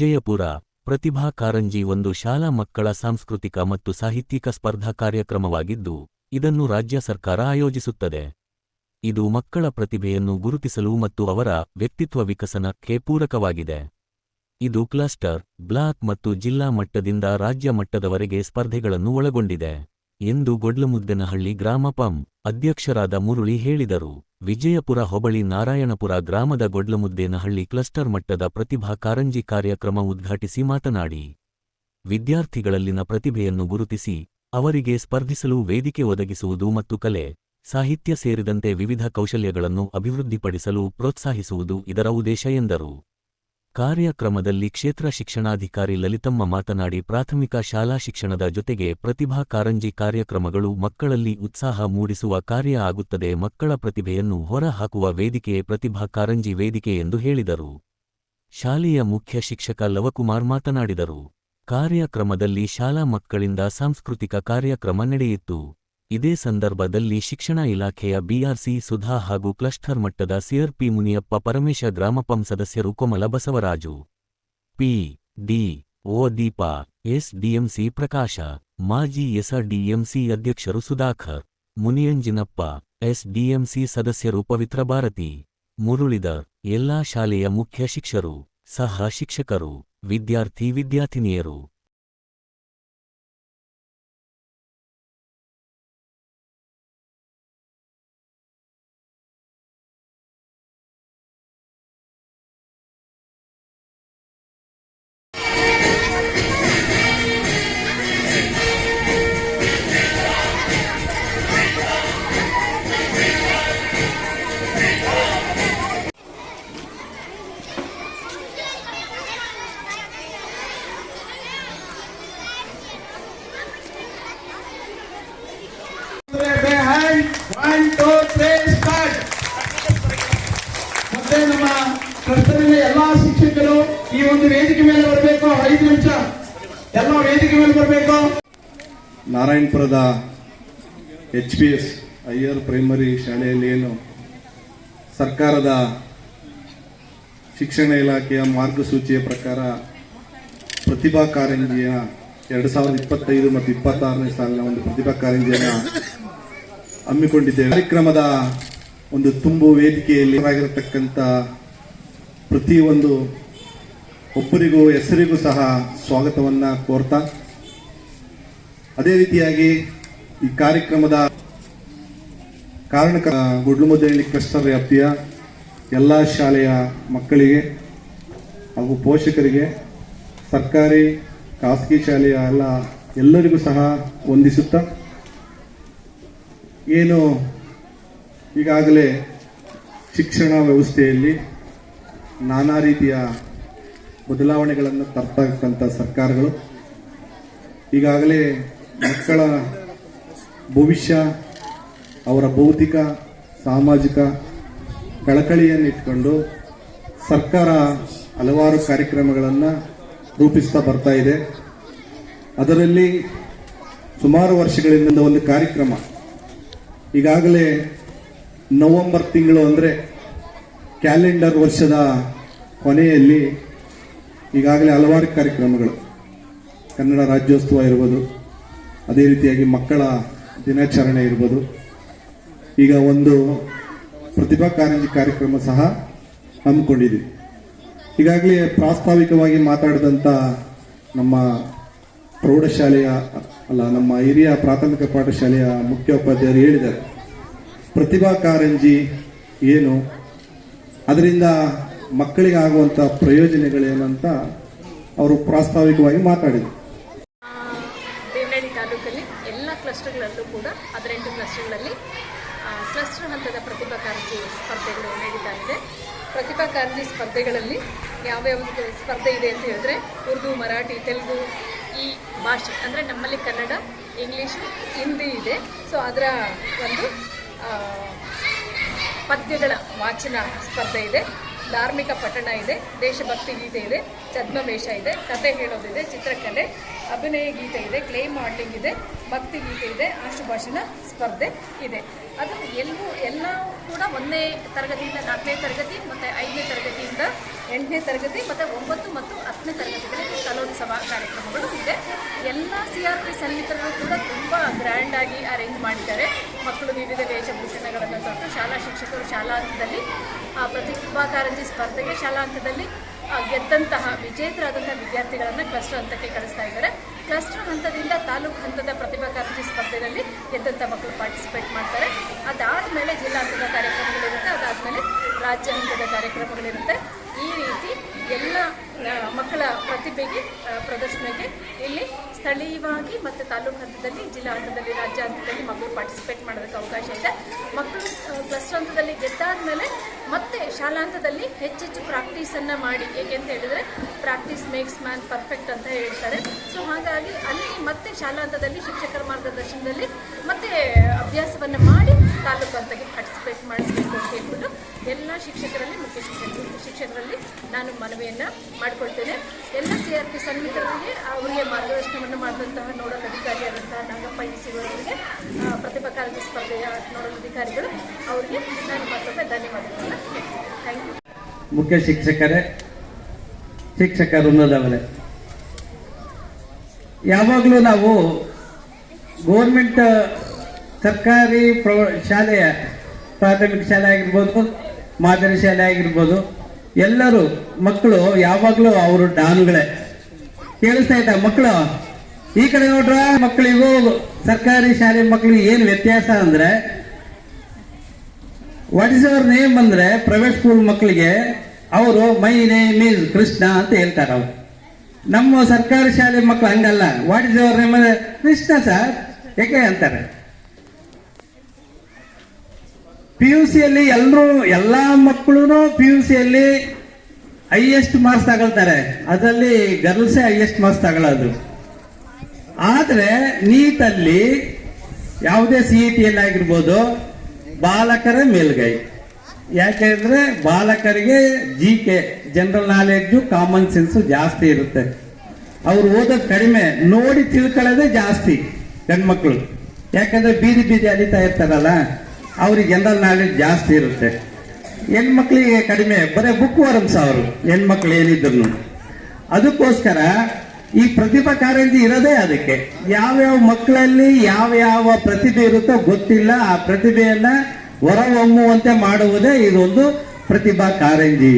ವಿಜಯಪುರ, ಪ್ರತಿಭಾ ಕಾರಂಜಿ ಒಂದು ಶಾಲಾ ಮಕ್ಕಳ ಸಾಂಸ್ಕೃತಿಕ ಮತ್ತು ಸಾಹಿತ್ಯಿಕ ಸ್ಪರ್ಧಾ ಕಾರ್ಯಕ್ರಮವಾಗಿದ್ದು, ಇದನ್ನು ರಾಜ್ಯ ಸರ್ಕಾರ ಆಯೋಜಿಸುತ್ತದೆ. ಇದು ಮಕ್ಕಳ ಪ್ರತಿಭೆಯನ್ನು ಗುರುತಿಸಲು ಮತ್ತು ಅವರ ವ್ಯಕ್ತಿತ್ವ ವಿಕಸನಕ್ಕೆ ಪೂರಕವಾಗಿದೆ. ಇದು ಕ್ಲಸ್ಟರ್, ಬ್ಲಾಕ್ ಮತ್ತು ಜಿಲ್ಲಾ ಮಟ್ಟದಿಂದ ರಾಜ್ಯ ಮಟ್ಟದವರೆಗೆ ಸ್ಪರ್ಧೆಗಳನ್ನು ಒಳಗೊಂಡಿದೆ. ಎಂದು ಗೊಡ್ಲಮುದ್ದನಹಳ್ಳಿ ಗ್ರಾಮ ಪಂ ಅಧ್ಯಕ್ಷರಾದ ಮುರುಳಿ ಹೇಳಿದರು. ವಿಜಯಪುರ ಹೊಬಳಿ ನಾರಾಯಣಪುರ ಗ್ರಾಮದ ಗೊಡ್ಲಮುದ್ದೇನಹಳ್ಳಿ ಕ್ಲಸ್ಟರ್ ಮಟ್ಟದ ಪ್ರತಿಭಾ ಕಾರಂಜಿ ಕಾರ್ಯಕ್ರಮ ಉದ್ಘಾಟಿಸಿ ಮಾತನಾಡಿ. ವಿದ್ಯಾರ್ಥಿಗಳಲ್ಲಿನ ಪ್ರತಿಭೆಯನ್ನು ಗುರುತಿಸಿ, ಅವರಿಗೆ ಸ್ಪರ್ಧಿಸಲು ವೇದಿಕೆ ಒದಗಿಸುವುದು ಮತ್ತು ಕಲೆ, ಸಾಹಿತ್ಯ ಸೇರಿದಂತೆ ವಿವಿಧ ಕೌಶಲ್ಯಗಳನ್ನು ಅಭಿವೃದ್ಧಿಪಡಿಸಲು ಪ್ರೋತ್ಸಾಹಿಸುವುದು ಇದರ ಉದ್ದೇಶ ಎಂದರು. ಕಾರ್ಯಕ್ರಮದಲ್ಲಿ ಕ್ಷೇತ್ರ ಶಿಕ್ಷಣಾಧಿಕಾರಿ ಲಲಿತಮ್ಮ ಮಾತನಾಡಿ, ಪ್ರಾಥಮಿಕ ಶಾಲಾ ಶಿಕ್ಷಣದ ಜೊತೆಗೆ ಪ್ರತಿಭಾ ಕಾರಂಜಿ ಕಾರ್ಯಕ್ರಮಗಳು ಮಕ್ಕಳಲ್ಲಿ ಉತ್ಸಾಹ ಮೂಡಿಸುವ ಕಾರ್ಯ ಆಗುತ್ತದೆ. ಮಕ್ಕಳ ಪ್ರತಿಭೆಯನ್ನು ಹೊರಹಾಕುವ ವೇದಿಕೆ ಪ್ರತಿಭಾ ಕಾರಂಜಿ ವೇದಿಕೆ ಎಂದು ಹೇಳಿದರು. ಶಾಲೆಯ ಮುಖ್ಯ ಶಿಕ್ಷಕ ಲವಕುಮಾರ್ ಮಾತನಾಡಿದರು. ಕಾರ್ಯಕ್ರಮದಲ್ಲಿ ಶಾಲಾ ಮಕ್ಕಳಿಂದ ಸಾಂಸ್ಕೃತಿಕ ಕಾರ್ಯಕ್ರಮ ನಡೆಯಿತು. ಇದೇ ಸಂದರ್ಭದಲ್ಲಿ ಶಿಕ್ಷಣ ಇಲಾಖೆಯ ಬಿಆರ್ಸಿ ಸುಧಾ ಹಾಗೂ ಕ್ಲಸ್ಟರ್ ಮಟ್ಟದ ಸಿಆರ್ಪಿ ಮುನಿಯಪ್ಪ ಪರಮೇಶ ಗ್ರಾಮಪಂ ಸದಸ್ಯರು Komala Basavaraju. P. D. O. Deepa SDMC Prakasha, ಮಾಜಿ ಎಸ್ಆರ್ಡಿಎಂಸಿ ಅಧ್ಯಕ್ಷರು ಸುಧಾಕರ್, ಮುನಿಯಂಜಿನಪ್ಪ ಎಸ್ಡಿಎಂಸಿ ಸದಸ್ಯರು ಪವಿತ್ರ ಭಾರತಿ ಮುರುಳಿದರ್ ಎಲ್ಲಾ ಶಾಲೆಯ ಮುಖ್ಯ ಶಿಕ್ಷರು, ಸಹ ಶಿಕ್ಷಕರು, ವಿದ್ಯಾರ್ಥಿ ವಿದ್ಯಾರ್ಥಿನಿಯರು. ಐದು ನಿಮಿಷ. ಎಲ್ಲ ವೇದಿಕೆ ಮೇಲೆ ಬರಬೇಕು. ನಾರಾಯಣಪುರದ H P S higher primary ಶಾಲೆಯಲ್ಲಿ ಏನು ಸರ್ಕಾರದ ಶಿಕ್ಷಣ ಇಲಾಖೆಯ ಮಾರ್ಗಸೂಚಿಯ ಪ್ರಕಾರ ಪ್ರತಿಭಾ ಕಾರಂಜಿಯ ಎರಡು ಸಾವಿರದ ಇಪ್ಪತ್ತೈದು ಮತ್ತು ಇಪ್ಪತ್ತಾರನೇ ಸಾಲಿನ ಒಂದು ಪ್ರತಿಭಾ ಕಾರಂಜಿಯನ್ನು ಹಮ್ಮಿಕೊಂಡಿದ್ದೇವೆ. ಕಾರ್ಯಕ್ರಮದ ಒಂದು ತುಂಬು ವೇದಿಕೆಯಲ್ಲಿ ಆಗಿರತಕ್ಕಂಥ ಪ್ರತಿಯೊಂದು ಒಬ್ಬರಿಗೂ ಹೆಸರಿಗೂ ಸಹ ಸ್ವಾಗತವನ್ನು ಕೋರ್ತಾ, ಅದೇ ರೀತಿಯಾಗಿ ಈ ಕಾರ್ಯಕ್ರಮದ ಕಾರಣಕ ಗುಡ್ಲುಮುದ್ದಹಳ್ಳಿ ಕ್ಲಸ್ಟರ್ ವ್ಯಾಪ್ತಿಯ ಎಲ್ಲ ಶಾಲೆಯ ಮಕ್ಕಳಿಗೆ ಹಾಗೂ ಪೋಷಕರಿಗೆ, ಸರ್ಕಾರಿ, ಖಾಸಗಿ ಶಾಲೆಯ ಎಲ್ಲ ಎಲ್ಲರಿಗೂ ಸಹ ವಂದಿಸುತ್ತಾ, ಏನು ಈಗಾಗಲೇ ಶಿಕ್ಷಣ ವ್ಯವಸ್ಥೆಯಲ್ಲಿ ನಾನಾ ರೀತಿಯ ಬದಲಾವಣೆಗಳನ್ನು ತರ್ತಕ್ಕಂಥ ಸರ್ಕಾರಗಳು. ಈಗಾಗಲೇ ಮಕ್ಕಳ ಭವಿಷ್ಯ, ಅವರ ಭೌತಿಕ ಸಾಮಾಜಿಕ ಕಳಕಳಿಯನ್ನು ಇಟ್ಕೊಂಡು ಸರ್ಕಾರ ಹಲವಾರು ಕಾರ್ಯಕ್ರಮಗಳನ್ನು ರೂಪಿಸ್ತಾ ಬರ್ತಾ ಇದೆ. ಅದರಲ್ಲಿ ಸುಮಾರು ವರ್ಷಗಳಿಂದ ಒಂದು ಕಾರ್ಯಕ್ರಮ. ಈಗಾಗಲೇ ನವೆಂಬರ್ ತಿಂಗಳು ಅಂದರೆ ಕ್ಯಾಲೆಂಡರ್ ವರ್ಷದ ಕೊನೆಯಲ್ಲಿ ಈಗಾಗಲೇ ಹಲವಾರು ಕಾರ್ಯಕ್ರಮಗಳು. ಕನ್ನಡ ರಾಜ್ಯೋತ್ಸವ ಇರ್ಬೋದು, ಅದೇ ರೀತಿಯಾಗಿ ಮಕ್ಕಳ ದಿನಾಚರಣೆ ಇರ್ಬೋದು. ಈಗ ಒಂದು ಪ್ರತಿಭಾ ಕಾರಂಜಿ ಕಾರ್ಯಕ್ರಮ ಸಹ ಹಮ್ಮಿಕೊಂಡಿದ್ದೀವಿ. ಈಗಾಗಲೇ ಪ್ರಾಸ್ತಾವಿಕವಾಗಿ ಮಾತಾಡಿದಂಥ ನಮ್ಮ ಪ್ರೌಢಶಾಲೆಯ, ಅಲ್ಲ, ನಮ್ಮ ಹಿರಿಯ ಪ್ರಾಥಮಿಕ ಪಾಠಶಾಲೆಯ ಮುಖ್ಯೋಪಾಧ್ಯಾಯರು ಹೇಳಿದ್ದಾರೆ. ಪ್ರತಿಭಾ ಕಾರಂಜಿ ಏನು? ಅದರಿಂದ ಮಕ್ಕಳಿಗೆ ಆಗುವಂತ ಪ್ರಯೋಜನಗಳೇನಂತ ಅವರು ಪ್ರಾಸ್ತಾವಿಕವಾಗಿ ಮಾತಾಡಿದರು. ತಾಲೂಕಲ್ಲಿ ಎಲ್ಲ ಕ್ಲಸ್ಟರ್ಗಳಲ್ಲೂ ಕೂಡ ಹದಿನೆಂಟು ಕ್ಲಸ್ಟರ್ಗಳಲ್ಲಿ ಕ್ಲಸ್ಟರ್ ಹಂತದ ಪ್ರತಿಭಾ ಕಾರಂಜಿ ಸ್ಪರ್ಧೆಗಳು ನಡೀತಾ ಇದೆ. ಪ್ರತಿಭಾ ಕಾರಂಜಿ ಸ್ಪರ್ಧೆಗಳಲ್ಲಿ ಯಾವ್ಯಾವ ಸ್ಪರ್ಧೆ ಇದೆ ಅಂತ ಹೇಳಿದ್ರೆ, ಉರ್ದು, ಮರಾಠಿ, ತೆಲುಗು, ಈ ಭಾಷೆ, ಅಂದರೆ ನಮ್ಮಲ್ಲಿ ಕನ್ನಡ, ಇಂಗ್ಲೀಷು, ಹಿಂದಿ ಇದೆ. ಸೊ ಅದರ ಒಂದು ಪದ್ಯಗಳ ವಾಚನ ಸ್ಪರ್ಧೆ ಇದೆ. ಧಾರ್ಮಿಕ ಪಠಣ ಇದೆ, ದೇಶಭಕ್ತಿ ಗೀತೆ ಇದೆ, ಛದ್ಮವೇಷ ಇದೆ, ಕತೆ ಹೇಳೋದಿದೆ, ಚಿತ್ರಕಲೆ, ಅಭಿನಯ ಗೀತೆ ಇದೆ ಕ್ಲೇ ಮಾಡಲಿಂಗ್ ಇದೆ, ಭಕ್ತಿ ಗೀತೆ ಇದೆ, ಆಶುಭಾಷಣ ಸ್ಪರ್ಧೆ ಇದೆ. ಅದು ಎಲ್ಲವೂ ಎಲ್ಲ ಕೂಡ ಒಂದನೇ ತರಗತಿಯಿಂದ ನಾಲ್ಕನೇ ತರಗತಿ ಮತ್ತು ಐದನೇ ತರಗತಿಯಿಂದ ಎಂಟನೇ ತರಗತಿ ಮತ್ತು ಒಂಬತ್ತು ಮತ್ತು ಹತ್ತನೇ ತರಗತಿಗಳಿಗೆ ಕಲೋತ್ಸವ ಕಾರ್ಯಕ್ರಮಗಳು ಇದೆ. ಎಲ್ಲ ಸಿ ಆರ್ ಪಿ ಸನ್ನಿಹಿತರು ಕೂಡ ತುಂಬ ಗ್ರ್ಯಾಂಡಾಗಿ ಅರೇಂಜ್ ಮಾಡಿದ್ದಾರೆ. ಮಕ್ಕಳು ವಿವಿಧ ವೇಷಭೂಷಣಗಳನ್ನು ತೊಟ್ಟು ಶಾಲಾ ಶಿಕ್ಷಕರು ಶಾಲಾದಲ್ಲಿ ಪ್ರತಿಭಾ ಕಾರಂಜಿ ಸ್ಪರ್ಧೆಗೆ ಶಾಲಾ ಹಂತದಲ್ಲಿ ಗೆದ್ದಂತಹ ವಿಜೇತರಾದಂತಹ ವಿದ್ಯಾರ್ಥಿಗಳನ್ನು ಕ್ಲಸ್ಟರ್ ಹಂತಕ್ಕೆ ಕಳಿಸ್ತಾ ಇದ್ದಾರೆ. ಕ್ಲಸ್ಟರ್ ಹಂತದಿಂದ ತಾಲೂಕು ಹಂತದ ಪ್ರತಿಭಾ ಕಾರಂಜಿ ಸ್ಪರ್ಧೆಯಲ್ಲಿ ಗೆದ್ದಂಥ ಮಕ್ಕಳು ಪಾರ್ಟಿಸಿಪೇಟ್ ಮಾಡ್ತಾರೆ. ಅದಾದ ಮೇಲೆ ಜಿಲ್ಲಾ ಹಂತದ ಕಾರ್ಯಕ್ರಮಗಳಿರುತ್ತೆ. ಅದಾದಮೇಲೆ ರಾಜ್ಯ ಹಂತದ ಕಾರ್ಯಕ್ರಮಗಳಿರುತ್ತೆ. ಈ ರೀತಿ ಎಲ್ಲ ಮಕ್ಕಳ ಪ್ರತಿಭೆಗೆ ಪ್ರದರ್ಶನಕ್ಕೆ ಇಲ್ಲಿ ಸ್ಥಳೀಯವಾಗಿ ಮತ್ತು ತಾಲೂಕು ಹಂತದಲ್ಲಿ ಜಿಲ್ಲಾ ಹಂತದಲ್ಲಿ ರಾಜ್ಯ ಹಂತದಲ್ಲಿ ಮಕ್ಕಳು ಪಾರ್ಟಿಸಿಪೇಟ್ ಮಾಡೋದಕ್ಕೆ ಅವಕಾಶ ಇದೆ. ಮಕ್ಕಳು ಕ್ಲಸ್ಟರ್ ಹಂತದಲ್ಲಿ ಗೆದ್ದಾದ್ಮೇಲೆ ಮತ್ತೆ ಶಾಲಾ ಹಂತದಲ್ಲಿ ಹೆಚ್ಚೆಚ್ಚು ಪ್ರಾಕ್ಟೀಸನ್ನು ಮಾಡಿ. ಏಕೆ ಅಂತ ಹೇಳಿದ್ರೆ ಪ್ರಾಕ್ಟೀಸ್ ಮೇಕ್ಸ್ ಮ್ಯಾನ್ ಪರ್ಫೆಕ್ಟ್ ಅಂತ ಹೇಳ್ತಾರೆ. ಸೊ ಹಾಗಾಗಿ ಅಲ್ಲಿ ಮತ್ತೆ ಶಾಲಾ ಹಂತದಲ್ಲಿ ಶಿಕ್ಷಕರ ಮಾರ್ಗದರ್ಶನದಲ್ಲಿ ಮತ್ತೆ ಅಭ್ಯಾಸವನ್ನು ಮಾಡಿ ತಾಲೂಕು ಹಂತಕ್ಕೆ ಪಾರ್ಟಿಸಿಪೇಟ್ ಮಾಡಿಸ್ಬೇಕು ಅಂತ ಹೇಳ್ಬಿಟ್ಟು ಎಲ್ಲ ಶಿಕ್ಷಕರಲ್ಲಿ ಮುಖ್ಯ ಶಿಕ್ಷಕರು ಶಿಕ್ಷಕರಲ್ಲಿ ನಾನು ಮನವಿಯನ್ನು ಮಾಡಿಕೊಳ್ತೇನೆ. ಎಲ್ಲ ಸಿ ಆರ್ ಪಿ ಸನ್ನಿಹಿತರಿಗೆ ಅವರಿಗೆ ಮಾರ್ಗದರ್ಶನವನ್ನು ಮಾಡಿದಂತಹ ನೋಡಲ್ ಅಧಿಕಾರಿಯಾದಂತಹ ನಾಗಪ್ಪ ಅವರಿಗೆ ಪ್ರತಿಭಾ ಕಾರ್ಯ ಸ್ಪರ್ಧೆಯ ನೋಡಲ್ ಅಧಿಕಾರಿಗಳು, ಅವರಿಗೆ ನಾನು ಮತ್ತೊಮ್ಮೆ ಧನ್ಯವಾದಗಳನ್ನು ಥ್ಯಾಂಕ್ ಯು ಮುಖ್ಯ ಶಿಕ್ಷಕರೇ ಶಿಕ್ಷಕ ಅನ್ನೋದವರೇ. ಯಾವಾಗಲೂ ನಾವು ಗೌರ್ಮೆಂಟ್ ಸರ್ಕಾರಿ ಪ್ರೌ ಶಾಲೆಯ ಪ್ರಾಥಮಿಕ ಶಾಲೆ ಆಗಿರ್ಬೋದು, ಮಾದರಿ ಶಾಲೆ ಆಗಿರ್ಬೋದು, ಎಲ್ಲರೂ ಮಕ್ಕಳು ಯಾವಾಗಲೂ ಅವರು ಡಾನ್ಗಳೇ. ಕೇಳಿಸ್ತಾ ಇದ್ದ ಮಕ್ಕಳು? ಈ ಕಡೆ ನೋಡ್ರ ಮಕ್ಕಳಿಗೂ ಸರ್ಕಾರಿ ಶಾಲೆ ಮಕ್ಕಳಿಗೆ ಏನು ವ್ಯತ್ಯಾಸ ಅಂದ್ರೆ ವಾಟ್ ಇಸ್ ಅವರ್ ನೇಮ್ ಅಂದ್ರೆ ಪ್ರೈವೇಟ್ ಸ್ಕೂಲ್ ಮಕ್ಕಳಿಗೆ ಅವರು, ಮೈ ನೇಮ್ ಇಸ್ ಕೃಷ್ಣ ಅಂತ ಹೇಳ್ತಾರೆ ಅವರು. ನಮ್ಮ ಸರ್ಕಾರಿ ಶಾಲೆ ಮಕ್ಕಳು ಹಂಗಲ್ಲ. What is our name Krishna sir ಯಾಕೆ ಅಂತಾರೆ? ಪಿ ಯು ಸಿಯಲ್ಲಿ ಎಲ್ಲರೂ ಎಲ್ಲ ಮಕ್ಕಳು ಪಿ ಯು ಸಿಯಲ್ಲಿ ಹೈಯೆಸ್ಟ್ ಮಾರ್ಕ್ಸ್ ತಗೊಳ್ತಾರೆ. ಅದರಲ್ಲಿ ಗರ್ಲ್ಸೇ ಹೈಯೆಸ್ಟ್ ಮಾರ್ಕ್ಸ್ ತಗೊಳ್ಳೋದು. ಆದರೆ ನೀಟಲ್ಲಿ ಯಾವುದೇ ಸಿ ಇ ಟಿಯಲ್ಲಿ ಆಗಿರ್ಬೋದು, ಬಾಲಕರ ಮೇಲ್ಗೈ. ಯಾಕೆಂದ್ರೆ ಬಾಲಕರಿಗೆ G K general knowledge common sense ಜಾಸ್ತಿ ಇರುತ್ತೆ. ಅವ್ರು ಓದೋದು ಕಡಿಮೆ, ನೋಡಿ ತಿಳ್ಕೊಳ್ಳೋದೇ ಜಾಸ್ತಿ ಗಂಡ್ಮಕ್ಳು. ಯಾಕಂದ್ರೆ ಬೀದಿ ಬೀದಿ ಅಲಿತಾ ಇರ್ತಾರಲ್ಲ, ಅವ್ರಿಗೆ ಜನರಲ್ ನಾಲೆಡ್ಜ್ ಜಾಸ್ತಿ ಇರುತ್ತೆ. ಹೆಣ್ಮಕ್ಳಿಗೆ ಕಡಿಮೆ, ಬರೀ ಬುಕ್ ವರಂಸ ಅವರು, ಹೆಣ್ಮಕ್ಳು ಏನಿದ್ರು ಅದಕ್ಕೋಸ್ಕರ ಈ ಪ್ರತಿಭಾ ಕಾರಂಜಿ ಇರೋದೇ ಅದಕ್ಕೆ. ಯಾವ್ಯಾವ ಮಕ್ಕಳಲ್ಲಿ ಯಾವ ಯಾವ ಪ್ರತಿಭೆ ಇರುತ್ತೋ ಗೊತ್ತಿಲ್ಲ, ಆ ಪ್ರತಿಭೆಯನ್ನ ಹೊರಹೊಮ್ಮುವಂತೆ ಮಾಡುವುದೇ ಇದೊಂದು ಪ್ರತಿಭಾ ಕಾರಂಜಿ